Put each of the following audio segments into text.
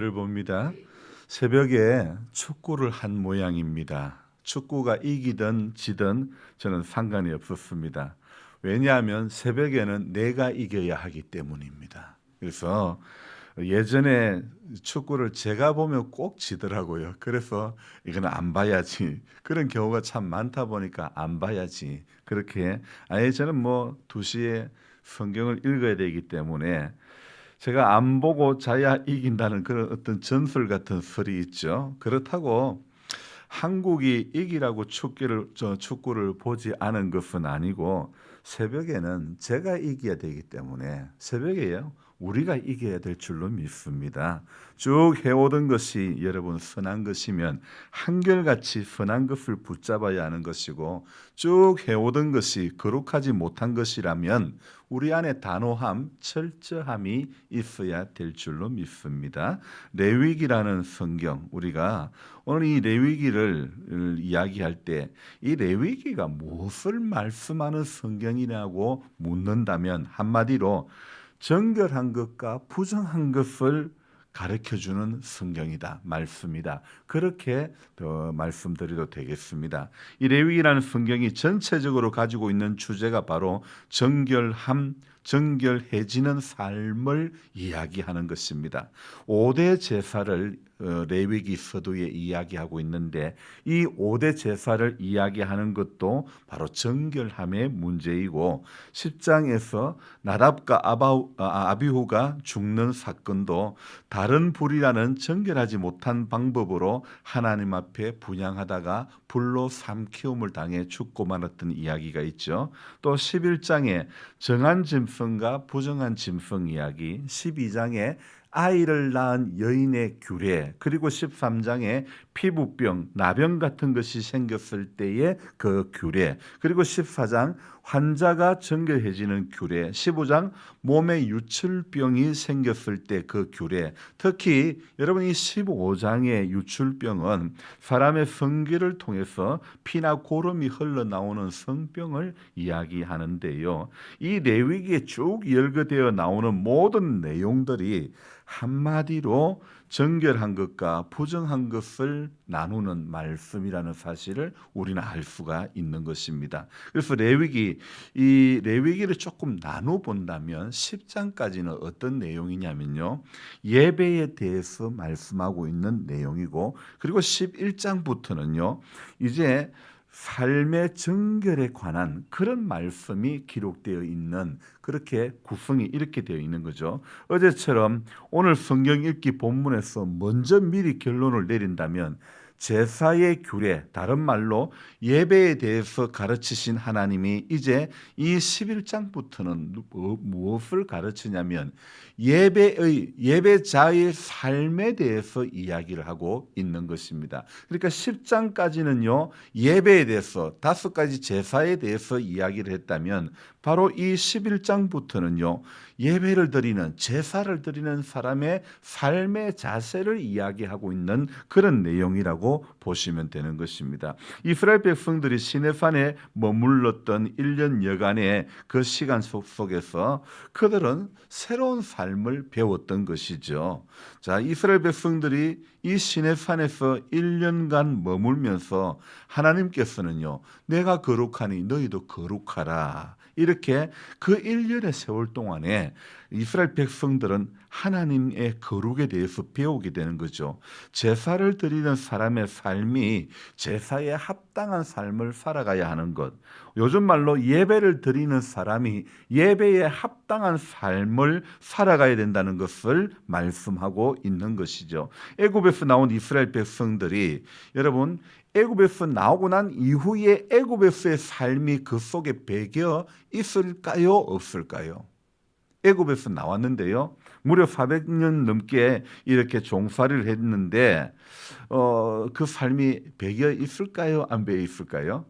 를 봅니다. 새벽에 축구를 한 모양입니다. 축구가 이기든 지든 저는 상관이 없었습니다. 왜냐하면 새벽에는 내가 이겨야 하기 때문입니다. 그래서 예전에 축구를 제가 보면 꼭 지더라고요. 그래서 이거는 안 봐야지. 그런 경우가 참 많다 보니까 안 봐야지. 그렇게 아예 저는 뭐 2시에 성경을 읽어야 되기 때문에 제가 안 보고 자야 이긴다는 그런 어떤 전설 같은 설이 있죠. 그렇다고 한국이 이기라고 축구를 저 축구를 보지 않은 것은 아니고 새벽에는 제가 이겨야 되기 때문에 새벽에요. 우리가 이겨야 될 줄로 믿습니다. 쭉 해오던 것이 여러분 선한 것이면 한결같이 선한 것을 붙잡아야 하는 것이고 쭉 해오던 것이 거룩하지 못한 것이라면 우리 안에 단호함, 철저함이 있어야 될 줄로 믿습니다. 레위기라는 성경 우리가 오늘 이 레위기를 이야기할 때 이 레위기가 무엇을 말씀하는 성경이냐고 묻는다면 한마디로 정결한 것과 부정한 것을 가르쳐 주는 성경이다. 말씀이다. 그렇게 더 말씀드려도 되겠습니다. 이 레위기라는 성경이 전체적으로 가지고 있는 주제가 바로 정결함, 정결해지는 삶을 이야기하는 것입니다. 5대 제사를 어, 레위기 서두에 이야기하고 있는데 이 5대 제사를 이야기하는 것도 바로 정결함의 문제이고 10장에서 나답과 아바우, 아, 아비후가 죽는 사건도 다른 불이라는 정결하지 못한 방법으로 하나님 앞에 분양하다가 불로 삼키움을 당해 죽고 말았던 이야기가 있죠. 또 11장에 정한 짐승과 부정한 짐승 이야기, 12장에 아이를 낳은 여인의 규례, 그리고 13장에 피부병, 나병 같은 것이 생겼을 때의 그 규례, 그리고 14장 환자가 정결해지는 규례, 15장 몸에 유출병이 생겼을 때 그 규례, 특히 여러분 이 15장의 유출병은 사람의 성기를 통해서 피나 고름이 흘러나오는 성병을 이야기하는데요. 이 레위기에 쭉 열거되어 나오는 모든 내용들이 한마디로 정결한 것과 부정한 것을 나누는 말씀이라는 사실을 우리는 알 수가 있는 것입니다. 그래서 레위기 이 레위기를 조금 나눠 본다면 10장까지는 어떤 내용이냐면요. 예배에 대해서 말씀하고 있는 내용이고 그리고 11장부터는요. 이제 삶의 정결에 관한 그런 말씀이 기록되어 있는 그렇게 구성이 이렇게 되어 있는 거죠. 어제처럼 오늘 성경 읽기 본문에서 먼저 미리 결론을 내린다면 제사의 규례, 다른 말로 예배에 대해서 가르치신 하나님이 이제 이 11장부터는 무엇을 가르치냐면 예배의 예배자의 삶에 대해서 이야기를 하고 있는 것입니다. 그러니까 10장까지는요. 예배에 대해서 다섯 가지 제사에 대해서 이야기를 했다면 바로 이 11장부터는요. 예배를 드리는 제사를 드리는 사람의 삶의 자세를 이야기하고 있는 그런 내용이라고 보시면 되는 것입니다. 이스라엘 백성들이 시내산에 머물렀던 1년 여간의 그 시간 속에서 그들은 새로운 삶을 배웠던 것이죠. 자, 이스라엘 백성들이 이 시내산에서 1년간 머물면서 하나님께서는요, 내가 거룩하니 너희도 거룩하라. 이렇게 그 1년의 세월 동안에 이스라엘 백성들은 하나님의 거룩에 대해서 배우게 되는 거죠. 제사를 드리는 사람의 삶이 제사에 합당한 삶을 살아가야 하는 것. 요즘 말로 예배를 드리는 사람이 예배에 합당한 삶을 살아가야 된다는 것을 말씀하고 있는 것이죠. 애굽에서 나온 이스라엘 백성들이 여러분 애굽에서 나오고 난 이후에 애굽에서의 삶이 그 속에 배겨 있을까요? 없을까요? 애굽에서 나왔는데요. 무려 400년 넘게 이렇게 종살이를 했는데 어, 그 삶이 배겨 있을까요? 안 배겨 있을까요?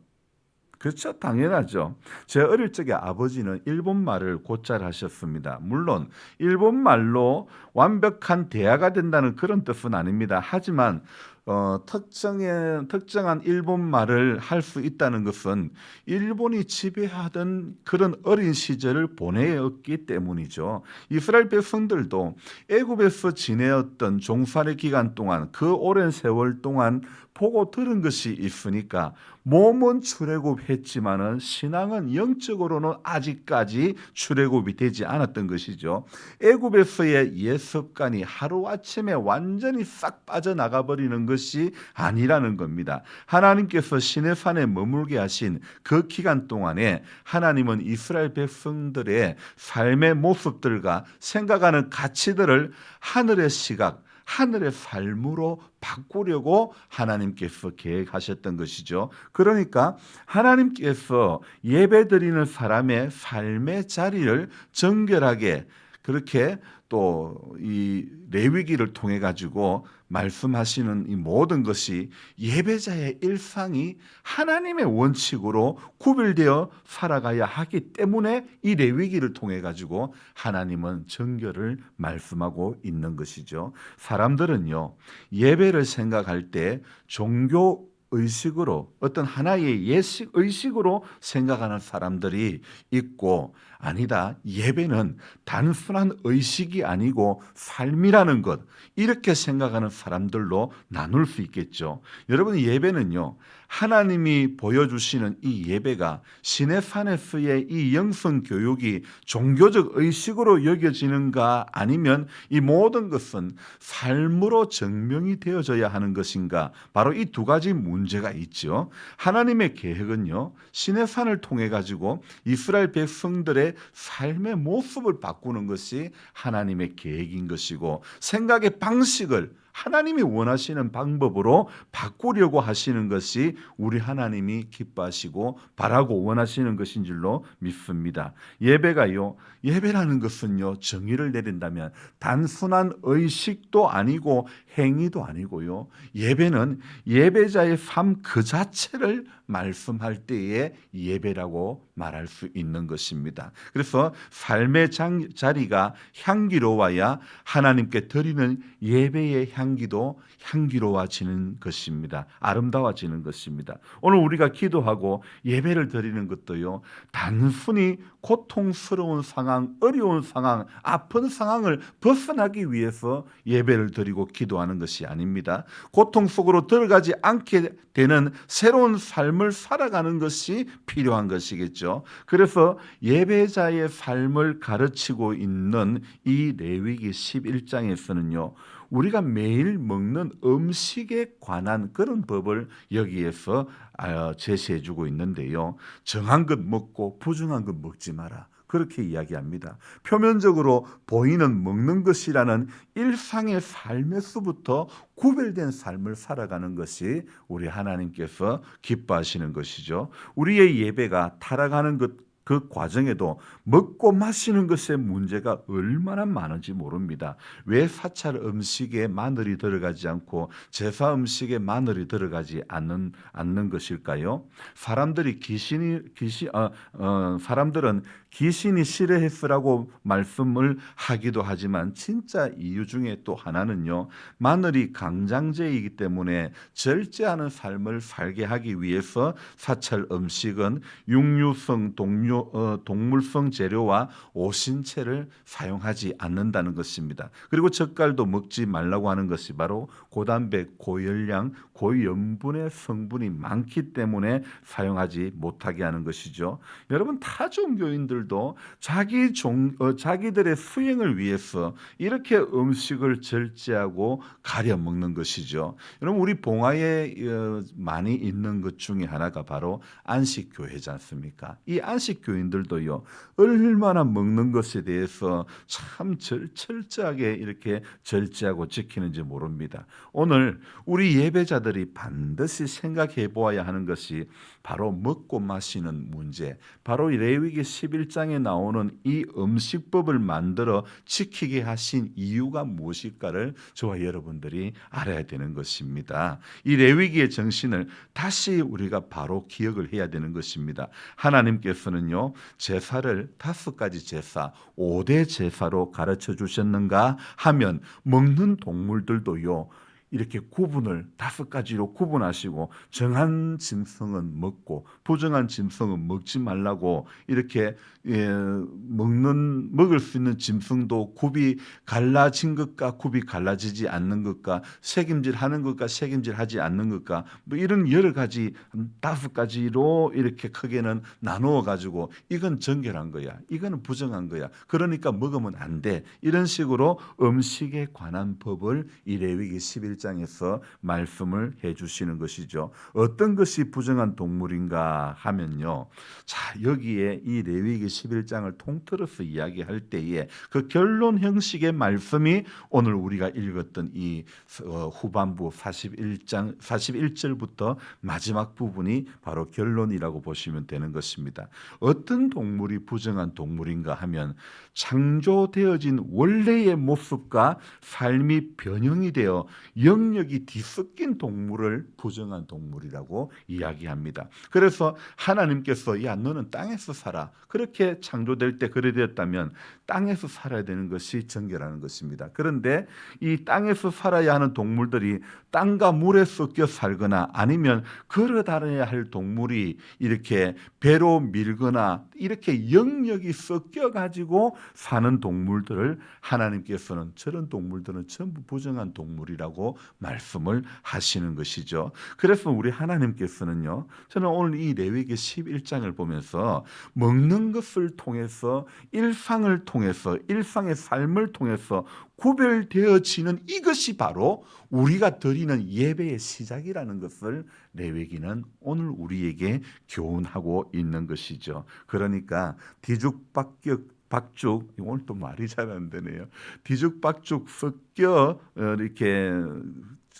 그렇죠. 당연하죠. 제 어릴 적에 아버지는 일본 말을 곧잘 하셨습니다. 물론 일본 말로 완벽한 대화가 된다는 그런 뜻은 아닙니다. 하지만 어, 특정의 특정한 일본 말을 할 수 있다는 것은 일본이 지배하던 그런 어린 시절을 보내었기 때문이죠. 이스라엘 백성들도 애굽에서 지내었던 종살이 기간 동안 그 오랜 세월 동안 보고 들은 것이 있으니까 몸은 출애굽했지만은 신앙은 영적으로는 아직까지 출애굽이 되지 않았던 것이죠. 애굽에서의 옛 습관이 하루 아침에 완전히 싹 빠져나가 버리는 것이 아니라는 겁니다. 하나님께서 신의 산에 머물게 하신 그 기간 동안에 하나님은 이스라엘 백성들의 삶의 모습들과 생각하는 가치들을 하늘의 시각 하늘의 삶으로 바꾸려고 하나님께서 계획하셨던 것이죠. 그러니까 하나님께서 예배드리는 사람의 삶의 자리를 정결하게 그렇게 또 이 레위기를 통해 가지고 말씀하시는 이 모든 것이 예배자의 일상이 하나님의 원칙으로 구별되어 살아가야 하기 때문에 이 레위기를 통해 가지고 하나님은 정결을 말씀하고 있는 것이죠. 사람들은요. 예배를 생각할 때 종교 의식으로 어떤 하나의 예식 의식으로 생각하는 사람들이 있고 아니다. 예배는 단순한 의식이 아니고 삶이라는 것 이렇게 생각하는 사람들로 나눌 수 있겠죠. 여러분 예배는요. 하나님이 보여주시는 이 예배가 산에서의 이 영성 교육이 종교적 의식으로 여겨지는가 아니면 이 모든 것은 삶으로 증명이 되어져야 하는 것인가 바로 이 두 가지 문 제가 있죠. 하나님의 계획은요 신의 산을 통해 가지고 이스라엘 백성들의 삶의 모습을 바꾸는 것이 하나님의 계획인 것이고 생각의 방식을 하나님이 원하시는 방법으로 바꾸려고 하시는 것이 우리 하나님이 기뻐하시고 바라고 원하시는 것인 줄로 믿습니다. 예배가요. 예배라는 것은요. 정의를 내린다면 단순한 의식도 아니고 행위도 아니고요. 예배는 예배자의 삶 그 자체를 말씀할 때에 예배라고 말할 수 있는 것입니다. 그래서 삶의 자리가 향기로워야 하나님께 드리는 예배의 향기도 향기로워지는 것입니다. 아름다워지는 것입니다. 오늘 우리가 기도하고 예배를 드리는 것도요. 단순히 고통스러운 상황, 어려운 상황, 아픈 상황을 벗어나기 위해서 예배를 드리고 기도하는 것이 아닙니다. 고통 속으로 들어가지 않게 되는 새로운 삶을 살아가는 것이 필요한 것이겠죠. 그래서 예배자의 삶을 가르치고 있는 이 레위기 11장에서는요. 우리가 매일 먹는 음식에 관한 그런 법을 여기에서 아, 제시해 주고 있는데요. 정한 것 먹고 부정한 것 먹지 마라. 그렇게 이야기합니다. 표면적으로 보이는 먹는 것이라는 일상의 삶에서부터 구별된 삶을 살아가는 것이 우리 하나님께서 기뻐하시는 것이죠. 우리의 예배가 타락하는 것 그 과정에도 먹고 마시는 것의 문제가 얼마나 많은지 모릅니다. 왜 사찰 음식에 마늘이 들어가지 않고 제사 음식에 마늘이 들어가지 않는 않는 것일까요? 사람들이 귀신이 귀신 어, 어, 사람들은 귀신이 싫어했으라고 말씀을 하기도 하지만 진짜 이유 중에 또 하나는요. 마늘이 강장제이기 때문에 절제하는 삶을 살게 하기 위해서 사찰 음식은 육류성 동료 어, 동물성 재료와 오신채를 사용하지 않는다는 것입니다. 그리고 젓갈도 먹지 말라고 하는 것이 바로 고단백, 고열량, 고염분의 성분이 많기 때문에 사용하지 못하게 하는 것이죠. 여러분 타종교인 들도 자기 종 어, 자기들의 수행을 위해서 이렇게 음식을 절제하고 가려 먹는 것이죠. 여러분 우리 봉화에 어, 많이 있는 것 중에 하나가 바로 안식 교회지 않습니까? 이 안식 교인들도요 얼마나 먹는 것에 대해서 참 철저하게 이렇게 절제하고 지키는지 모릅니다. 오늘 우리 예배자들이 반드시 생각해 보아야 하는 것이 바로 먹고 마시는 문제, 바로 레위기 11 장에 나오는 이 음식법을 만들어 지키게 하신 이유가 무엇일까를 저와 여러분들이 알아야 되는 것입니다. 이 레위기의 정신을 다시 우리가 바로 기억을 해야 되는 것입니다. 하나님께서는요, 제사를 다섯 가지 제사, 5대 제사로 가르쳐 주셨는가 하면 먹는 동물들도요, 이렇게 구분을 다섯 가지로 구분하시고 정한 짐승은 먹고 부정한 짐승은 먹지 말라고 이렇게 예, 먹는 먹을 수 있는 짐승도 굽이 갈라진 것과 굽이 갈라지지 않는 것과 책임질하는 것과 책임질하지 않는 것과 뭐 이런 여러 가지 한 다섯 가지로 이렇게 크게는 나누어 가지고 이건 정결한 거야. 이거는 부정한 거야. 그러니까 먹으면 안 돼. 이런 식으로 음식에 관한 법을 이 레위기 11 장에서 말씀을 해 주시는 것이죠 어떤 것이 부정한 동물인가 하면요 자 여기에 이 레위기 11장을 통틀어서 이야기할 때에 그 결론 형식의 말씀이 오늘 우리가 읽었던 이 어, 후반부 41장 41절부터 마지막 부분이 바로 결론이라고 보시면 되는 것입니다. 어떤 동물이 부정한 동물인가 하면 창조되어진 원래의 모습과 삶이 변형이 되어 영역이 뒤섞인 동물을 부정한 동물이라고 이야기합니다. 그래서 하나님께서 야 너는 땅에서 살아 그렇게 창조될 때 그래 되었다면 땅에서 살아야 되는 것이 정결하는 것입니다. 그런데 이 땅에서 살아야 하는 동물들이 땅과 물에 섞여 살거나 아니면 걸어 다녀야 할 동물이 이렇게 배로 밀거나 이렇게 영역이 섞여 가지고 사는 동물들을 하나님께서는 저런 동물들은 전부 부정한 동물이라고 말씀을 하시는 것이죠. 그래서 우리 하나님께서는요. 저는 오늘 이 레위기 11장을 보면서 먹는 것을 통해서 일상을 통해서 일상의 삶을 통해서 구별되어지는 이것이 바로 우리가 드리는 예배의 시작이라는 것을 레위기는 오늘 우리에게 교훈하고 있는 것이죠. 그러니 까 뒤죽박격 박죽 오늘 또 말이 잘 안 되네요. 뒤죽박죽 섞여 어, 이렇게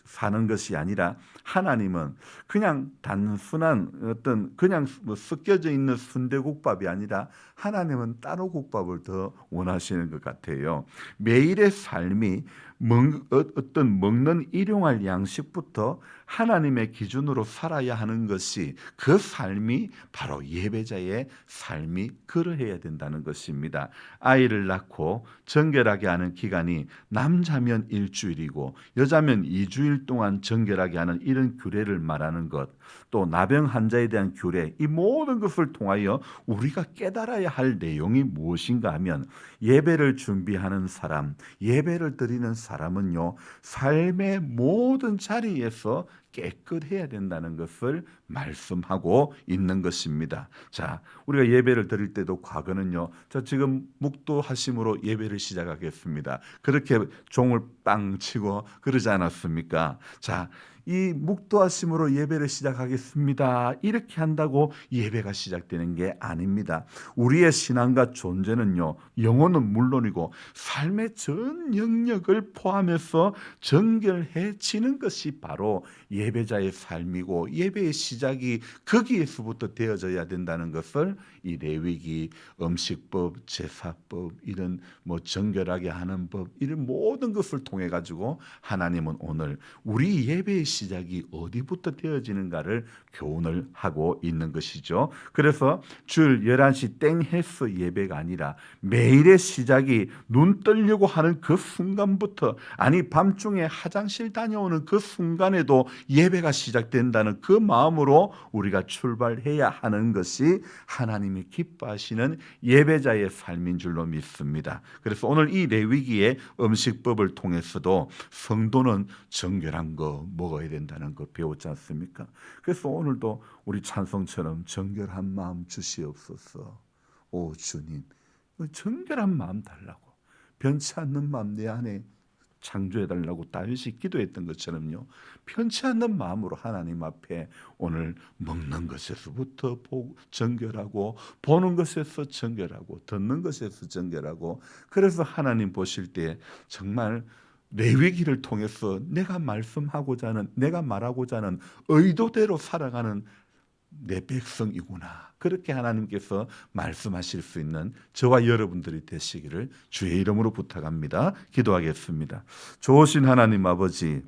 사는 것이 아니라 하나님은 그냥 단순한 어떤 그냥 뭐 섞여져 있는 순대국밥이 아니라 하나님은 따로 국밥을 더 원하시는 것 같아요. 매일의 삶이 먹, 어, 어떤 먹는 일용할 양식부터 하나님의 기준으로 살아야 하는 것이 그 삶이 바로 예배자의 삶이 그러해야 된다는 것입니다. 아이를 낳고 정결하게 하는 기간이 남자면 일주일이고 여자면 2주일 동안 정결하게 하는 이런 규례를 말하는 것, 또 나병 환자에 대한 규례, 이 모든 것을 통하여 우리가 깨달아야 할 내용이 무엇인가 하면 예배를 준비하는 사람, 예배를 드리는 사람은요, 삶의 모든 자리에서 깨끗해야 된다는 것을 말씀하고 있는 것입니다. 자, 우리가 예배를 드릴 때도 과거는요. 자, 지금 묵도하심으로 예배를 시작하겠습니다. 그렇게 종을 빵 치고 그러지 않았습니까? 자, 이 묵도하심으로 예배를 시작하겠습니다. 이렇게 한다고 예배가 시작되는 게 아닙니다. 우리의 신앙과 존재는요, 영혼은 물론이고 삶의 전 영역을 포함해서 정결해지는 것이 바로 예배자의 삶이고 예배의 시작이 거기에서부터 되어져야 된다는 것을 이 레위기, 음식법, 제사법 이런 뭐 정결하게 하는 법 이런 모든 것을 통해 가지고 하나님은 오늘 우리 예배의 시작이 어디부터 되어지는가를 교훈을 하고 있는 것이죠. 그래서 줄 11시 땡 해서 예배가 아니라 매일의 시작이 눈 떨려고 하는 그 순간부터 아니 밤중에 화장실 다녀오는 그 순간에도 예배가 시작된다는 그 마음으로 우리가 출발해야 하는 것이 하나님이 기뻐하시는 예배자의 삶인 줄로 믿습니다. 그래서 오늘 이 레위기의 음식법을 통해서도 성도는 정결한 거 먹어야 된다는 거 배웠지 않습니까? 그래서 오늘도 우리 찬송처럼 정결한 마음 주시옵소서. 오 주님, 정결한 마음 달라고 변치 않는 마음 내 안에 창조해 달라고 다윗이 기도했던 것처럼요. 편치 않는 마음으로 하나님 앞에 오늘 먹는 것에서부터 보, 정결하고 보는 것에서 정결하고 듣는 것에서 정결하고 그래서 하나님 보실 때 정말 레위기를 통해서 내가 말씀하고자 하는 내가 말하고자 하는 의도대로 살아가는 내 백성이구나. 그렇게 하나님께서 말씀하실 수 있는 저와 여러분들이 되시기를 주의 이름으로 부탁합니다. 기도하겠습니다. 좋으신 하나님 아버지,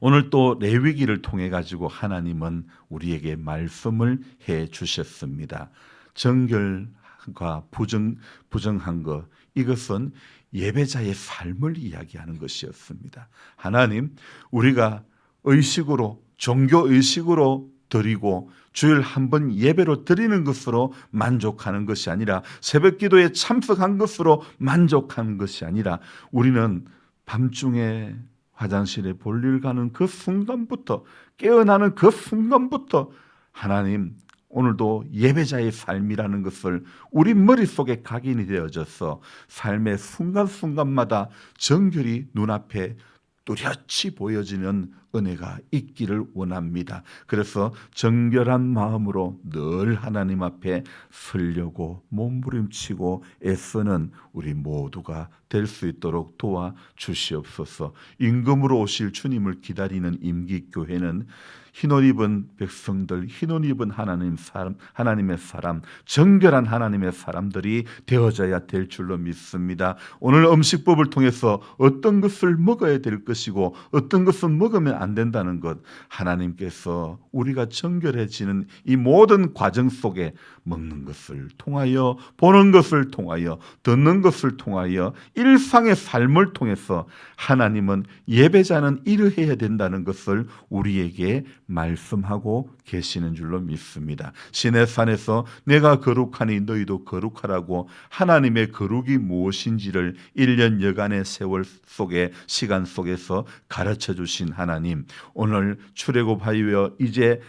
오늘 또 레위기를 통해 가지고 하나님은 우리에게 말씀을 해 주셨습니다. 정결과 부정 부정한 것 이것은 예배자의 삶을 이야기하는 것이었습니다. 하나님, 우리가 의식으로 종교 의식으로 드리고 주일 한 번 예배로 드리는 것으로 만족하는 것이 아니라 새벽 기도에 참석한 것으로 만족하는 것이 아니라 우리는 밤중에 화장실에 볼일 가는 그 순간부터 깨어나는 그 순간부터 하나님 오늘도 예배자의 삶이라는 것을 우리 머릿속에 각인이 되어져서 삶의 순간순간마다 정결히 눈앞에 뚜렷이 보여지는 은혜가 있기를 원합니다. 그래서 정결한 마음으로 늘 하나님 앞에 서려고 몸부림치고 애쓰는 우리 모두가 될 수 있도록 도와 주시옵소서. 임금으로 오실 주님을 기다리는 임기 교회는 흰옷 입은 백성들, 흰옷 입은 하나님 사람, 하나님의 사람, 정결한 하나님의 사람들이 되어져야 될 줄로 믿습니다. 오늘 음식법을 통해서 어떤 것을 먹어야 될 것이고 어떤 것은 먹으면 안 된다는 것 하나님께서 우리가 정결해지는 이 모든 과정 속에 먹는 것을 통하여 보는 것을 통하여 듣는 것을 통하여 일상의 삶을 통해서 하나님은 예배자는 이러해야 된다는 것을 우리에게 말씀하고 계시는 줄로 믿습니다. 신의 산에서 내가 거룩하니 너희도 거룩하라고 하나님의 거룩이 무엇인지를 1년 여간의 세월 속에 시간 속에서 가르쳐 주신 하나님 오늘 출애굽하여 이제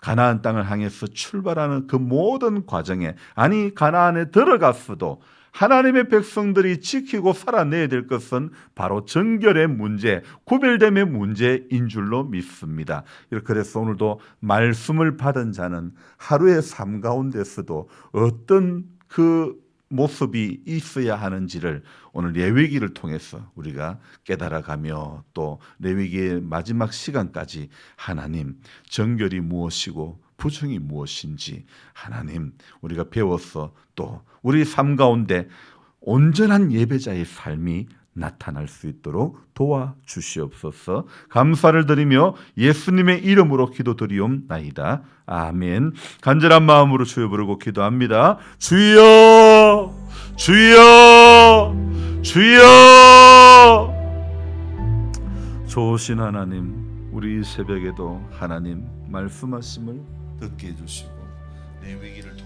가나안 땅을 향해서 출발하는 그 모든 과정에 아니 가나안에 들어갔어도 하나님의 백성들이 지키고 살아내야 될 것은 바로 정결의 문제, 구별됨의 문제인 줄로 믿습니다. 그래서 오늘도 말씀을 받은 자는 하루의 삶 가운데서도 어떤 그 모습이 있어야 하는지를 오늘 레위기를 통해서 우리가 깨달아가며 또 레위기의 마지막 시간까지 하나님 정결이 무엇이고 부정이 무엇인지 하나님 우리가 배워서 또 우리 삶 가운데 온전한 예배자의 삶이 나타날 수 있도록 도와 주시옵소서. 감사를 드리며 예수님의 이름으로 기도드리옵나이다. 아멘. 간절한 마음으로 주여 부르고 기도합니다. 주여, 주여, 주여. 좋으신 하나님, 우리 이 새벽에도 하나님 말씀하심을 듣게 해주시고 내 위기를